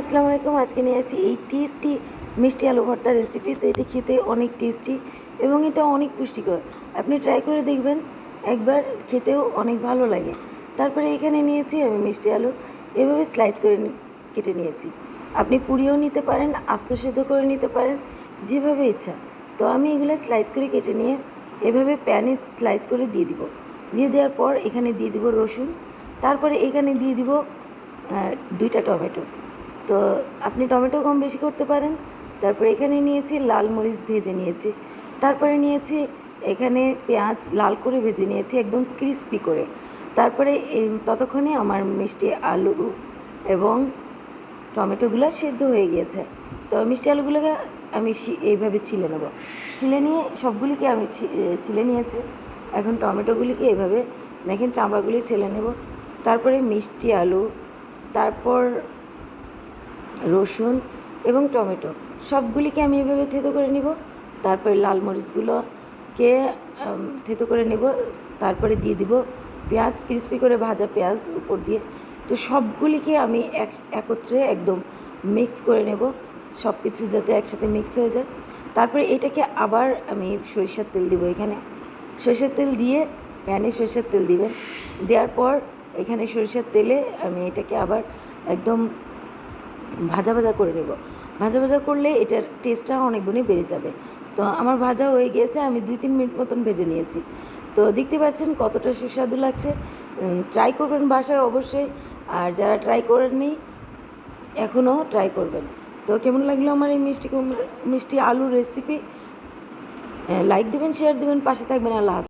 আসসালামু আলাইকুম, আজকে নিয়ে আসছি এই টেস্টি মিষ্টি আলু ভর্তা রেসিপি তো এটা খেতে অনেক টেস্টি এবং এটা অনেক পুষ্টিকর। আপনি ট্রাই করে দেখবেন, একবার খেতেও অনেক ভালো লাগে। তারপরে এখানে নিয়েছি আমি মিষ্টি আলু। এভাবে স্লাইস করে কেটে নিয়েছি। আপনি পুড়িয়েও নিতে পারেন, আস্ত সেদ্ধ করে নিতে পারেন, যেভাবে ইচ্ছা। তো আমি এগুলো স্লাইস করে কেটে নিয়ে এভাবে প্যানে স্লাইস করে দিয়ে দিব। দিয়ে দেওয়ার পর এখানে দিয়ে দিব রসুন। তারপরে এখানে দিয়ে দিব দুইটা টমেটো। তো আপনি টমেটো কম বেশি করতে পারেন। তারপরে এখানে নিয়েছি লাল মরিচ ভেজে নিয়েছি। তারপরে নিয়েছি এখানে পেঁয়াজ লাল করে ভেজে নিয়েছি একদম ক্রিস্পি করে। তারপরে ততক্ষণে আমার মিষ্টি আলু এবং টমেটোগুলো সেদ্ধ হয়ে গিয়েছে। তো মিষ্টি আলুগুলোকে আমি এইভাবে ছিলে নেব। ছিলে নিয়ে সবগুলিকে আমি ছিলে নিয়েছি। এখন টমেটোগুলিকে এইভাবে দেখেন চামড়াগুলি ছেলে নেব। তারপরে মিষ্টি আলু, তারপর রসুন এবং টমেটো। সবগুলিকে আমি এভাবে থেতো করে নিব। তারপরে লাল মরিচগুলোকে থেতো করে নেব। তারপরে দিয়ে দিব পেঁয়াজ ক্রিস্পি করে ভাজা পেঁয়াজ উপর দিয়ে। তো সবগুলিকে আমি এক, একত্রে একদম মিক্স করে নেব। সব কিছু যাতে একসাথে মিক্স হয়ে যায়। তারপরে এটাকে আবার আমি সরিষার তেল দিব এখানে। সরিষার তেল দিয়ে প্যানে সরিষার তেল দিবেন। দেওয়ার পর এখানে সরিষার তেলে আমি এটাকে আবার একদম ভাজা ভাজা করে নেব। ভাজা ভাজা করলে এটার টেস্টটা অনেক গুণে বেড়ে যাবে। তো আমার ভাজা হয়ে গিয়েছে, আমি দুই তিন মিনিট মতন ভেজে নিয়েছি। তো দেখতে পাচ্ছেন কতটা সুস্বাদু লাগছে। ট্রাই করবেন বাসায় অবশ্যই। আর যারা ট্রাই করেননি, এখনও ট্রাই করবেন। তো কেমন লাগল আমার এই মিষ্টি মিষ্টি আলুর রেসিপি লাইক দেবেন শেয়ার দেবেন, পাশে থাকবেন, আল্লাহ।